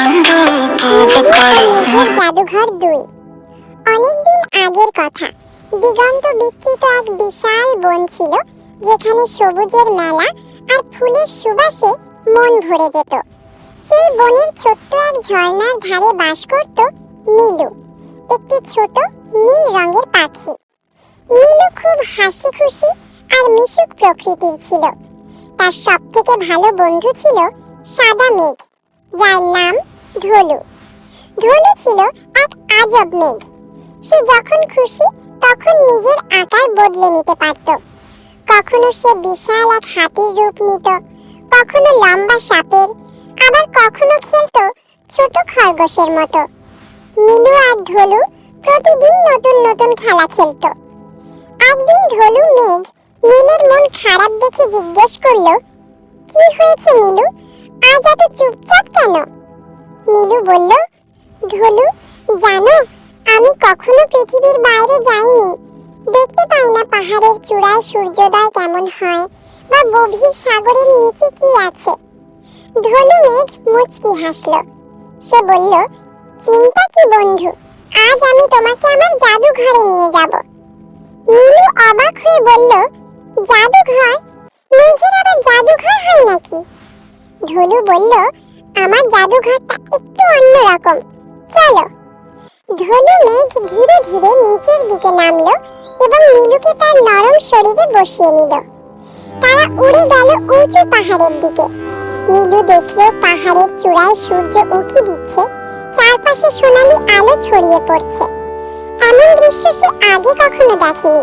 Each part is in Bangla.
আনন্দ উপভোগ করো। জাদুঘর দুই অনেকদিন আগের কথা। দিগন্ত বিস্তৃত এক বিশাল বন ছিল, যেখানে সবুজের মেলা আর ফুলের সুবাসে মন ভরে যেত। সেই বনের ছোট্ট এক ঝর্ণার ধারে বাস করত নীলু, একটি ছোট নীল রঙের পাখি। নীলু খুব হাসি খুশি আর মিশুক প্রকৃতির ছিল। তার সব থেকে ভালো বন্ধু ছিল সাদা মেঘ। যার নাম ধলু। ধনু ছিল এক আজব মেঘ। সে যখন খুশি, তখন নিজের আকার বদলে নিতে পারত। কখনো সে বিশাল এক হাতির রূপ নিত, কখনো লম্বা সাপের, আবার কখনো খেলতো ছোট খরগোশের মতো। নীলু আর ধলু প্রতিদিন নতুন নতুন খেলা খেলতো। একদিন ধলু মেঘ নীলের মন খারাপ দেখে জিজ্ঞেস করল, কি হয়েছে নীলু আজ এত চুপচাপ কেন? নীলু বলল, ধলু, জানো, আমি কখনো পৃথিবীর বাইরে যাইনি। দেখতে পাই না পাহাড়ের চূড়ায় সূর্যোদয় কেমন হয় বা গভীর সাগরের নিচে কি আছে ধলু মেঘ মুচকি হাসল। সে বলল, চিন্তা কি বন্ধু, আজ আমি তোমাকে আমার জাদুঘরে নিয়ে যাব নীলু অবাক হয়ে বলল, জাদুঘর? মেঘের আবার জাদুঘর হয় নাকি? ধলু বলল, আমার জাদুঘরটা একটু অন্যরকম। চলো। ধলু মেঘ ধীরে ধীরে নিচের দিকে নামলো এবং নীলুকে তার নরম শরীরে বসিয়ে নিল। তারা উড়ে গেল উঁচু পাহাড়ের দিকে। নীলু দেখল পাহাড়ের চূড়ায় সূর্য উঁকি দিচ্ছে, চারপাশে সোনালি আলো ছড়িয়ে পড়ছে। এমন দৃশ্য সে আগে কখনো দেখেনি।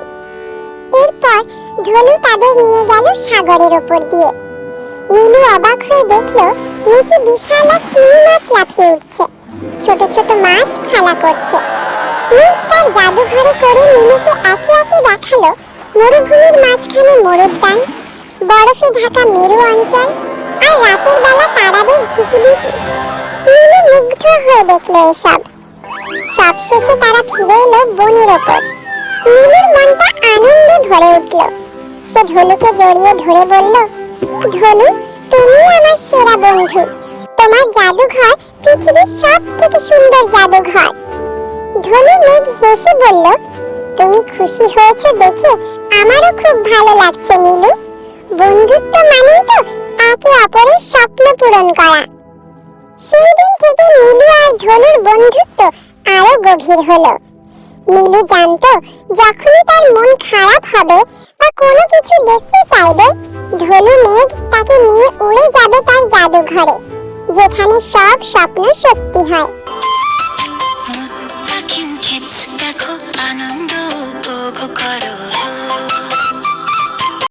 এরপর ধলু তাদের নিয়ে গেল সাগরের ওপর দিয়ে। নীলু অবাক হয়ে দেখল নিচে বিশাল এক তিমি মাছ লাফিয়ে উঠছে। ছোট ছোট মাছ খেলা করছে। মেঘ তার জাদুঘরে করে নীলুকে একে একে দেখাল মরুভূমির মাঝখানে মরুদ্যান, বরফে ঢাকা মেরু অঞ্চল আর রাতের বেলা তারাদের ঝিকিমিকি। নীলু মুগ্ধ হয়ে দেখল এসব। সবশেষে তারা ফিরে এলো বনের ওপর। নীলুর মনটা আনন্দে ভরে উঠল। সে ধনুকে জড়িয়ে ধরে বলল ধনু তুমি আমার সেরা বন্ধু। তোমার জাদুঘর পৃথিবীর সব থেকে সুন্দর জাদুঘর। ধনু মেঘ হেসে বলল, তুমি খুশি হয়েছে দেখে আমারও খুব ভালো লাগছে, নীলু। বন্ধুত্ব মানেই তো একে অপরের স্বপ্ন পূরণ করা। সেই দিন থেকে নীলু আর ধনুর বন্ধুত্ব আরও গভীর হলো। নীলু জানতো, যখনই তার মন খারাপ হবে কোনো কিছু দেখতে চাইবে, ধনু মেঘ তাকে নিয়ে উড়ে যাবে তার জাদুঘরে, যেখানে সব স্বপ্ন সত্যি হয়।